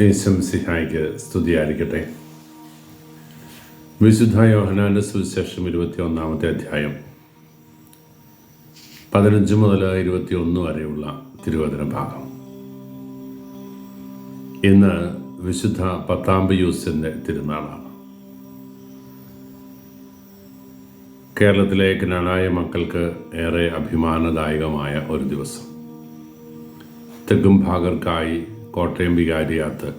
യേശം സിഹായിക്ക് സ്തുതിയായിരിക്കട്ടെ. വിശുദ്ധ യോഹനാന്റെ സുവിശേഷം ഇരുപത്തി ഒന്നാമത്തെ അധ്യായം. പതിനഞ്ച് മുതൽ ഇരുപത്തി ഒന്ന് വരെയുള്ള തിരുവചന ഭാഗം. ഇന്ന് വിശുദ്ധ പത്താമ്പയൂസിന്റെ തിരുനാളാണ്. കേരളത്തിലെ ജ്ഞാനായ മക്കൾക്ക് ഏറെ അഭിമാനദായകമായ ഒരു ദിവസം. തെക്കും ഭാഗർക്കായി കോട്ടയം വികാരിയാത്ത്.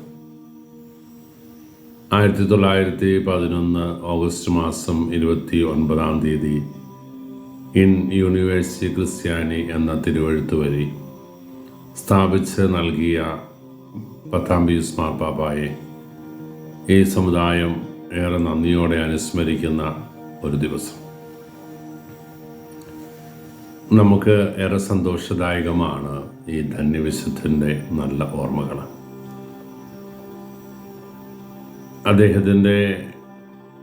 ആയിരത്തി തൊള്ളായിരത്തി പതിനൊന്ന് ഓഗസ്റ്റ് മാസം ഇരുപത്തി ഒൻപതാം തീയതി ഇൻ യൂണിവേഴ്സിറ്റി ക്രിസ്ത്യാനി എന്ന തിരുവഴുത്ത് വഴി സ്ഥാപിച്ച് നൽകിയ പത്താം പീസ് മാർപ്പാപ്പായെ ഈ സമുദായം ഏറെ നന്ദിയോടെ അനുസ്മരിക്കുന്ന ഒരു ദിവസം. നമുക്ക് ഏറെ സന്തോഷദായകമാണ് ഈ ധന്യവിശുദ്ധന്റെ നല്ല ഓർമ്മകൾ അദ്ദേഹത്തിന്റെ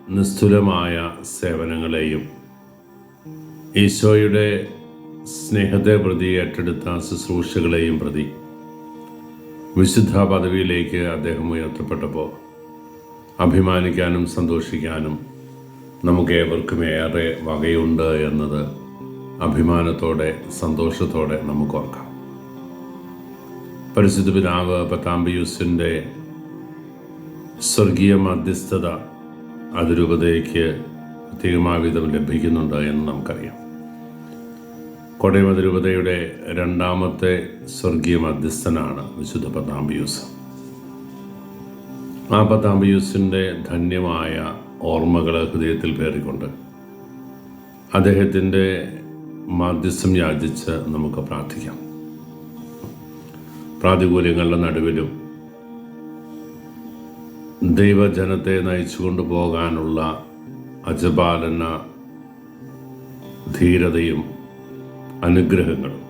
നിസ്തുലമായ സേവനങ്ങളെയും ഈശോയുടെ സ്നേഹത്തെ പ്രതി ഏറ്റെടുത്ത ശുശ്രൂഷകളെയും പ്രതി വിശുദ്ധ പദവിയിലേക്ക് അദ്ദേഹം ഉയർത്തപ്പെട്ടപ്പോൾ അഭിമാനിക്കാനും സന്തോഷിക്കാനും നമുക്ക് ഏവർക്കും ഏറെ വകയുണ്ട് എന്നത് അഭിമാനത്തോടെ സന്തോഷത്തോടെ നമുക്ക് ഓർക്കാം പരിശുദ്ധ പിതാവ് പത്താംബിയൂസിന്റെ സ്വർഗീയ മധ്യസ്ഥത അതിരൂപതയ്ക്ക് പ്രത്യേകമായ വിധം ലഭിക്കുന്നുണ്ട് എന്ന് നമുക്കറിയാം. കോട്ടയം അതിരൂപതയുടെ രണ്ടാമത്തെ സ്വർഗീയ മധ്യസ്ഥനാണ് വിശുദ്ധ പത്താംബിയൂസ്. ആ പത്താംബിയൂസിന്റെ ധന്യമായ ഓർമ്മകൾ ഹൃദയത്തിൽ പേറിക്കൊണ്ട് അദ്ദേഹത്തിന്റെ മാധ്യസ്ഥം യാചിച്ച് നമുക്ക് പ്രാർത്ഥിക്കാം. പ്രാതികൂല്യങ്ങളുടെ നടുവിലും ദൈവജനത്തെ നയിച്ചു കൊണ്ടുപോകാനുള്ള അജപാലന ധീരതയും അനുഗ്രഹങ്ങളും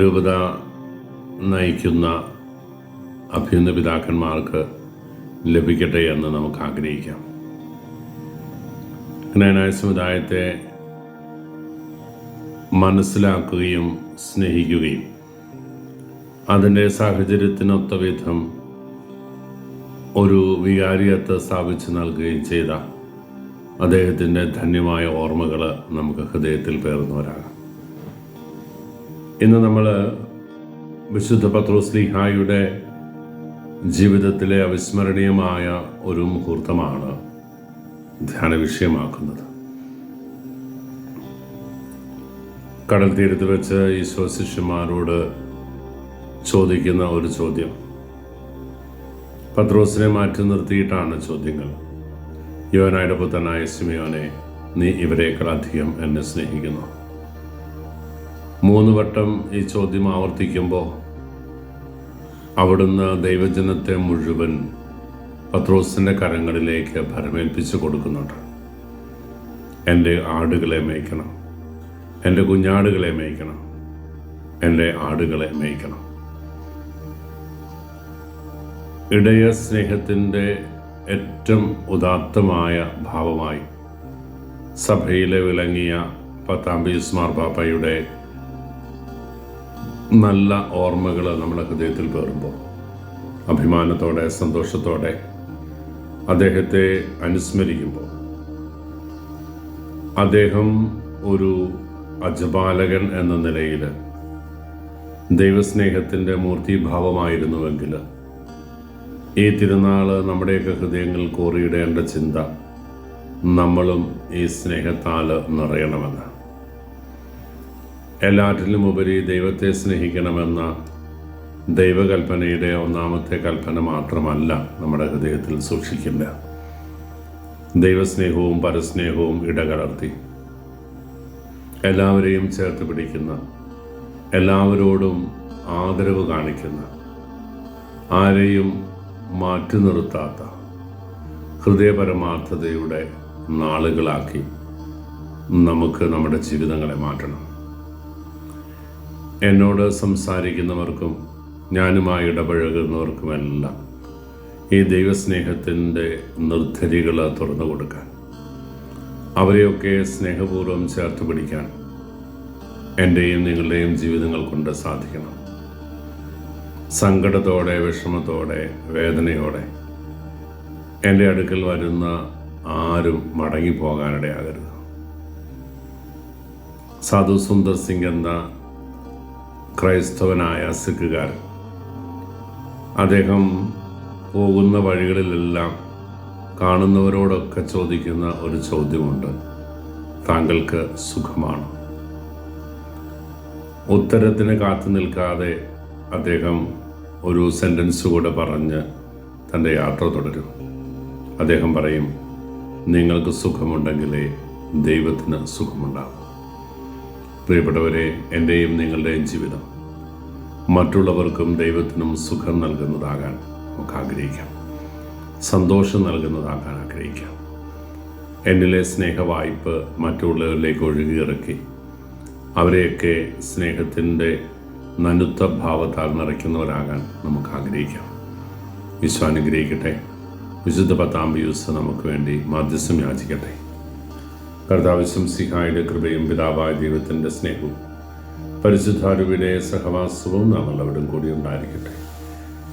രൂപത നയിക്കുന്ന അഭ്യുന്ന പിതാക്കന്മാർക്ക് ലഭിക്കട്ടെ എന്ന് നമുക്ക് ആഗ്രഹിക്കാം. ജ്ഞാനായ സമുദായത്തെ മനസ്സിലാക്കുകയും സ്നേഹിക്കുകയും. അതിന്റെ സാഹചര്യത്തിനൊത്ത വിധം ഒരു വികാരിയത്ത് സ്ഥാപിച്ചു നൽകുകയും ചെയ്ത അദ്ദേഹത്തിന്റെ ധന്യമായ ഓർമ്മകൾ നമുക്ക് ഹൃദയത്തിൽ പേർന്നവരാണ് ഇന്ന് നമ്മൾ വിശുദ്ധ പത്രോസ്ലിഹായുടെ ജീവിതത്തിലെ അവിസ്മരണീയമായ ഒരു മുഹൂർത്തമാണ് ധ്യാന വിഷയമാക്കുന്നത് കടൽ തീരത്ത് വെച്ച് ഈശോ ശിഷ്യന്മാരോട് ചോദിക്കുന്ന ഒരു ചോദ്യം. പത്രോസിനെ മാറ്റി നിർത്തിയിട്ടാണ് ചോദ്യങ്ങൾ. യോനായുടെ പുത്രനായ സിമിയോനെ നീ ഇവരേക്കാൾ അധികം എന്നെ സ്നേഹിക്കുന്നു. മൂന്ന് വട്ടം ഈ ചോദ്യം ആവർത്തിക്കുമ്പോൾ അവിടുന്ന് ദൈവജനത്തെ മുഴുവൻ പത്രോസിന്റെ കരങ്ങളിലേക്ക് ഭരമേൽപ്പിച്ചു കൊടുക്കുന്നുണ്ട്. എന്റെ ആടുകളെ മേയ്ക്കണം. എന്റെ കുഞ്ഞാടുകളെ മേയ്ക്കണം. എന്റെ ആടുകളെ മേയ്ക്കണം. ഇടയ സ്നേഹത്തിന്റെ ഏറ്റവും ഉദാത്തമായ ഭാവമായി സഭയിലെ വിളങ്ങിയ പത്താം പീസ് മാർപ്പാപ്പയുടെ നല്ല ഓർമ്മകൾ നമ്മുടെ ഹൃദയത്തിൽ പേറുമ്പോൾ അഭിമാനത്തോടെ സന്തോഷത്തോടെ അദ്ദേഹത്തെ അനുസ്മരിക്കുമ്പോൾ അദ്ദേഹം ഒരു അജപാലകൻ എന്ന നിലയിൽ ദൈവസ്നേഹത്തിന്റെ മൂർത്തിഭാവമായിരുന്നുവെങ്കിൽ ഈ തിരുനാൾ നമ്മുടെയൊക്കെ ഹൃദയങ്ങൾ കോറിയിടേണ്ട ചിന്ത നമ്മളും ഈ സ്നേഹത്താൽ നിറയണമെന്ന്. എല്ലാറ്റിലും ഉപരി ദൈവത്തെ സ്നേഹിക്കണമെന്ന ദൈവകൽപ്പനയുടെ ഒന്നാമത്തെ കൽപ്പന മാത്രമല്ല നമ്മുടെ ഹൃദയത്തിൽ സൂക്ഷിക്കേണ്ട ദൈവസ്നേഹവും പരസ്നേഹവും ഇടകലർത്തി. എല്ലാവരെയും ചേർത്ത് പിടിക്കുന്ന എല്ലാവരോടും ആദരവ് കാണിക്കുന്ന ആരെയും മാറ്റി നിർത്താത്ത ഹൃദയപരമാർത്ഥതയുടെ നാളുകളാക്കി നമുക്ക് നമ്മുടെ ജീവിതങ്ങളെ മാറ്റണം. എന്നോട് സംസാരിക്കുന്നവർക്കും ഞാനുമായി ഇടപഴകുന്നവർക്കുമെല്ലാം ഈ ദൈവസ്നേഹത്തിന്റെ നിർദ്ധരികൾ തുറന്നു കൊടുക്കാൻ അവരെയൊക്കെ സ്നേഹപൂർവം ചേർത്ത് പിടിക്കാൻ എന്റെയും നിങ്ങളുടെയും ജീവിതങ്ങൾ കൊണ്ട് സാധിക്കണം. സങ്കടത്തോടെ വിഷമത്തോടെ വേദനയോടെ എന്റെ അടുക്കൽ വരുന്ന ആരും മടങ്ങിപ്പോകാനിടയാകരുത് സാധു സുന്ദർ സിംഗ് എന്ന ക്രൈസ്തവനായ സിഖുകാരൻ. അദ്ദേഹം പോകുന്ന വഴികളിലെല്ലാം കാണുന്നവരോടൊക്കെ ചോദിക്കുന്ന ഒരു ചോദ്യമുണ്ട്. താങ്കൾക്ക് സുഖമാണ്? ഉത്തരത്തിന് കാത്തു നിൽക്കാതെ അദ്ദേഹം ഒരു സെന്റൻസ് കൂടെ പറഞ്ഞ് തന്റെ യാത്ര തുടരും. അദ്ദേഹം പറയും നിങ്ങൾക്ക് സുഖമുണ്ടെങ്കിലേ ദൈവത്തിന് സുഖമുണ്ടാകും പ്രിയപ്പെട്ടവരെ എന്റെയും നിങ്ങളുടെയും ജീവിതം മറ്റുള്ളവർക്കും ദൈവത്തിനും സുഖം നൽകുന്നതാകാൻ നമുക്ക് ആഗ്രഹിക്കാം. സന്തോഷം നൽകുന്നതാകാൻ ആഗ്രഹിക്കാം. എന്നിലെ സ്നേഹവായ്പ മറ്റുള്ളവരിലേക്ക് ഒഴുകിയിറക്കി അവരെയൊക്കെ സ്നേഹത്തിന്റെ നനുത്ത ഭാവത്താൽ നിറയ്ക്കുന്നവരാകാൻ നമുക്ക് ആഗ്രഹിക്കാം. വിശ്വാനുഗ്രഹിക്കട്ടെ വിശുദ്ധ പത്താം യൂസ് നമുക്ക് വേണ്ടി മധ്യസ്ഥം യാചിക്കട്ടെ. കർത്താവിശ്വം സിഹായുടെ കൃപയും പിതാവായ ദൈവത്തിന്റെ സ്നേഹവും പരിശുദ്ധാരുവിടെ സഹവാസവും നാം എല്ലാവരും കൂടി ഉണ്ടായിരിക്കട്ടെ.